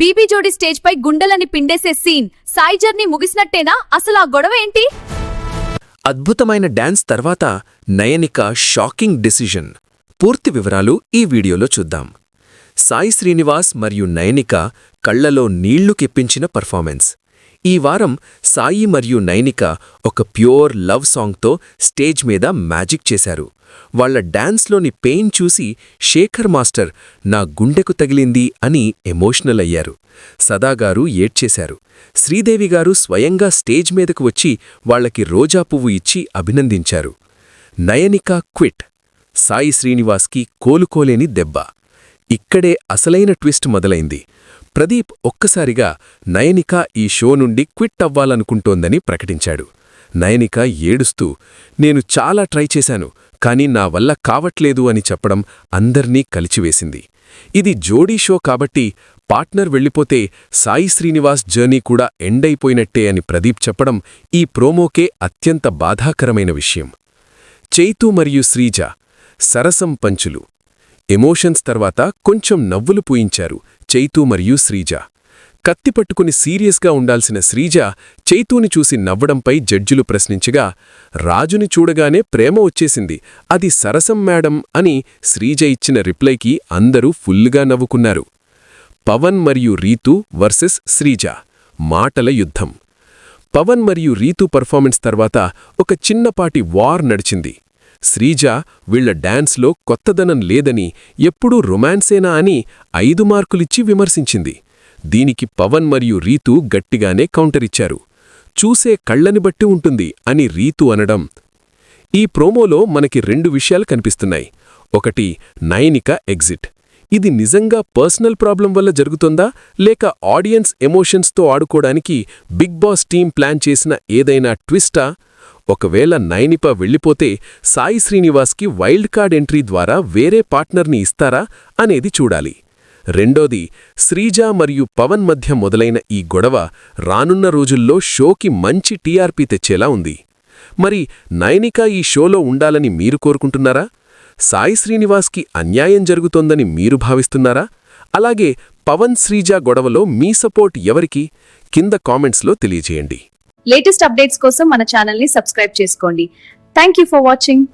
BB జోడి stage పై గుండెలని పిండేసే సీన్. సాయి జర్నీ ముగిసినట్టేనా? అసలు ఆ గొడవ ఏంటి? అద్భుతమైన డాన్స్ తర్వాత నయనిక షాకింగ్ డిసిజన్. పూర్తి వివరాలు ఈ వీడియోలో చూద్దాం. సాయి శ్రీనివాస్ మరియు నయనిక కళ్ళలో నీళ్ళు కెప్పించిన పర్ఫార్మెన్స్. ఈ వారం సాయి మరియు నయనిక ఒక ప్యూర్ లవ్ సాంగ్తో స్టేజ్ మీద మ్యాజిక్ చేశారు. వాళ్ళ డాన్స్లోని పెయిన్ చూసి శేఖర్ మాస్టర్ నా గుండెకు తగిలింది అని ఎమోషనల్ అయ్యారు. సదాగారు ఏడ్చేశారు. శ్రీదేవి గారు స్వయంగా స్టేజ్ మీదకు వచ్చి వాళ్ళకి రోజా పువ్వు ఇచ్చి అభినందించారు. నయనిక క్విట్ సాయి శ్రీనివాస్కి కోలుకోలేని దెబ్బ. ఇక్కడే అసలైన ట్విస్ట్ మొదలైంది. ప్రదీప్ ఒక్కసారిగా నయనిక ఈ షో నుండి క్విట్ అవ్వాలనుకుంటోందని ప్రకటించాడు. నయనిక ఏడుస్తూ నేను చాలా ట్రై చేశాను కానీ నా వల్ల కావట్లేదు అని చెప్పడం అందర్నీ కలిచివేసింది. ఇది జోడీ షో కాబట్టి పార్ట్నర్ వెళ్ళిపోతే సాయి శ్రీనివాస్ జర్నీ కూడా ఎండ్ అయిపోయినట్టే అని ప్రదీప్ చెప్పడం ఈ ప్రోమోకే అత్యంత బాధాకరమైన విషయం. చైతు మరియు శ్రీజ సరసం పంచులు. ఎమోషన్స్ తర్వాత కొంచెం నవ్వులు పూయించారు చైతూ మరియు శ్రీజ. కత్తి పట్టుకుని సీరియస్గా ఉండాల్సిన శ్రీజ చైతూని చూసి నవ్వడంపై జడ్జిలు ప్రశ్నించగా రాజుని చూడగానే ప్రేమ వచ్చేసింది. అది సరసం మేడం అని శ్రీజ ఇచ్చిన రిప్లైకి అందరూ ఫుల్గా నవ్వుకున్నారు. పవన్ మరియు రీతు వర్సెస్ శ్రీజ. మాటల యుద్ధం. పవన్ మరియు రీతు పర్ఫార్మెన్స్ తర్వాత ఒక చిన్నపాటి వార్ నడిచింది. శ్రీజ వీళ్ళ డాన్స్లో కొత్తదనం లేదని ఎప్పుడూ రొమాన్సేనా అని ఐదు మార్కులిచ్చి విమర్శించింది. దీనికి పవన్ మరియు రీతు గట్టిగానే కౌంటరిచ్చారు చూసే కళ్ళని బట్టి ఉంటుంది అని రీతు అనడం. ఈ ప్రోమోలో మనకి రెండు విషయాలు కనిపిస్తున్నాయి. ఒకటి నయనిక ఎగ్జిట్. ఇది నిజంగా పర్సనల్ ప్రాబ్లం వల్ల జరుగుతుందా? లేక ఆడియన్స్ ఎమోషన్స్తో ఆడుకోవడానికి బిగ్ బాస్ టీం ప్లాన్ చేసిన ఏదైనా ట్విస్టా? ఒకవేళ నయనిప వెళ్ళిపోతే సాయి శ్రీనివాస్కి వైల్డ్ కార్డ్ ఎంట్రీ ద్వారా వేరే పార్ట్నర్ని ఇస్తారా? అనేది చూడాలి. రెండోది శ్రీజ మరియు పవన్ మధ్య మొదలైన ఈ గొడవ రానున్న రోజుల్లో షోకి మంచి టీఆర్పీ తెచ్చేలా ఉంది. మరి నయనిక ఈ షోలో ఉండాలని మీరు కోరుకుంటున్నారా? సాయి శ్రీనివాస్కి అన్యాయం జరుగుతోందని మీరు భావిస్తున్నారా? అలాగే పవన్ శ్రీజ గొడవలో మీ సపోర్ట్ ఎవరికి? కింద కామెంట్స్లో తెలియజేయండి. లేటెస్ట్ అప్డేట్స్ కోసం మన ఛానల్ని సబ్స్క్రైబ్ చేసుకోండి. Thank for watching.